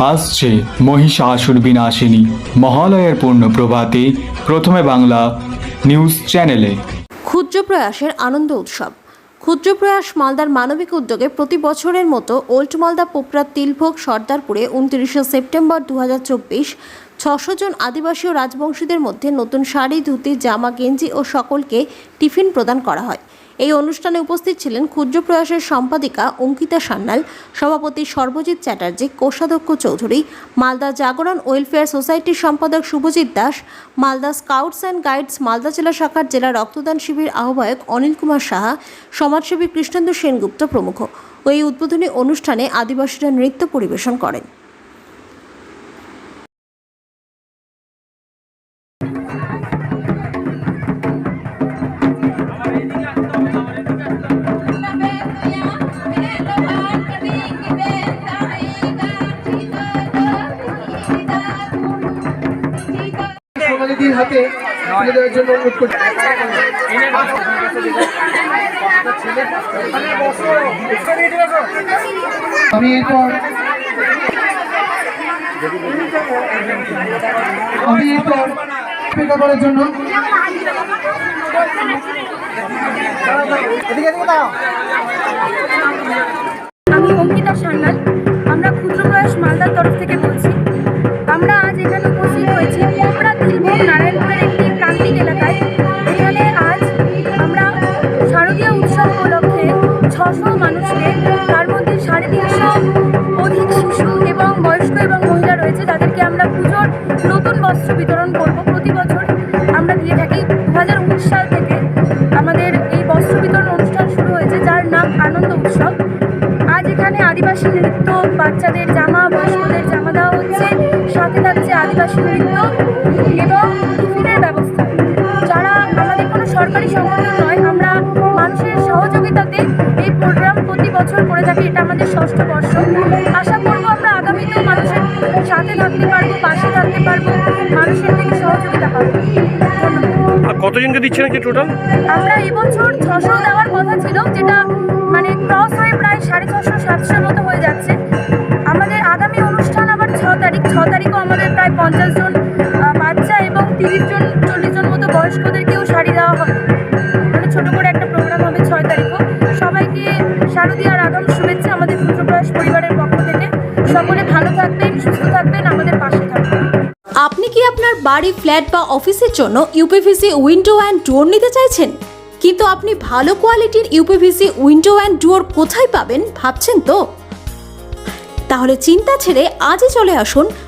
আসছে মহিষাসুর বিনাশিনী। মহালয়ের পূর্ণ প্রভাতে প্রথমে বাংলা নিউজ চ্যানেলে। ক্ষুদ্র প্রয়াসের আনন্দ উৎসব। ক্ষুদ্র প্রয়াস মালদার মানবিক উদ্যোগে প্রতি বছরের মতো ওল্ড মালদা পোপরা তিলভোগ সর্দারপুরে উনত্রিশে সেপ্টেম্বর দু হাজার চব্বিশ ছশো জন আদিবাসী ও রাজবংশীদের মধ্যে নতুন শাড়ি, ধুতি, জামা, গেঞ্জি ও সকলকে টিফিন প্রদান করা হয়। এই অনুষ্ঠানে উপস্থিত ছিলেন ক্ষুদ্র প্রয়াসের সম্পাদিকা অঙ্কিতা সান্যাল, সভাপতি সর্বজিৎ চ্যাটার্জি, কোষাধ্যক্ষ চৌধুরী, মালদা জাগরণ ওয়েলফেয়ার সোসাইটির সম্পাদক Subhajit Das, Malda scouts and guides Malda জেলা শাখার জেলা রক্তদান শিবির আহ্বায়ক অনিল কুমার সাহা, সমাজসেবী কৃষ্ণেন্দু সেনগুপ্ত প্রমুখ। ওই উদ্বোধনী অনুষ্ঠানে আদিবাসীরা নৃত্য পরিবেশন করেন। সোনালিদির হাতে তুলে দেওয়ার জন্য অনুরোধ করছি। আমি এরপর আমি এরপর অপেক্ষা করার জন্য আমি অঙ্কিতা সান্যাল। আমরা ক্ষুদ্র প্রয়াস মালদার তরফ থেকে আমরা আজ এখানে উপস্থিত হয়েছি আমরা তিলভোগ নারায়ণপুরের একটি প্রান্তিক এলাকায়। এখানে আজ আমরা শারদীয় উৎসব উপলক্ষে ছশো মানুষকে, তার মধ্যে সাড়ে তিনশো অধিক শিশু এবং বয়স্ক এবং মহিলা রয়েছে, যাদেরকে আমরা পুজোর নতুন বস্ত্র বিতরণ করব প্রতি বছর। আমরা দিয়ে থাকি দু হাজার উনিশ সাল থেকে আমাদের এই বস্ত্র বিতরণ অনুষ্ঠান শুরু হয়েছে, যার নাম আনন্দ উৎসব। আজ এখানে আদিবাসী নৃত্য বাচ্চাদের, জামা বয়স্কদের জামা আদিবাসী নৃত্য এবং টিফিনের ব্যবস্থা। যারা আমাদের কোনো সরকারি সংগঠন নয় আমরা মানুষের সহযোগিতাতে এই প্রোগ্রাম প্রতি বছর করে থাকি এটা আমাদের ষষ্ঠ বর্ষ। আশা করব আমরা আগামীতেও মানুষের সাথে থাকতে পারব পাশে থাকতে পারব মানুষের থেকে সহযোগিতা পাবো। কতজনকে দিচ্ছেন কি টোটাল আমরা এবছর ছশো দেওয়ার কথা ছিল যেটা মানে ক্রস তারিখ আমাদের প্রায় পঞ্চাশ জন বাচ্চা এবং তিরিশ জন, চল্লিশ জন মতো বয়স্কদেরকেও শাড়ি দেওয়া হবে। মানে ছোটো করে একটা প্রোগ্রাম হবে ছয় তারিখও। সবাইকে শারদীয়ার আগাম শুভেচ্ছা আমাদের পুত্রপ্রয়াস পরিবারের পক্ষ থেকে। সকলে ভালো থাকবেন, সুস্থ থাকবেন, আমাদের পাশে থাকবেন। আপনি কি আপনার বাড়ি, ফ্ল্যাট বা অফিসের জন্য ইউপিভিসি উইন্ডো অ্যান্ড ডোর নিতে চাইছেন? কিন্তু আপনি ভালো কোয়ালিটির ইউপিভিসি উইন্ডো অ্যান্ড ডোর কোথায় পাবেন ভাবছেন তো? তাহলে চিন্তা ছেড়ে আজই চলে আসুন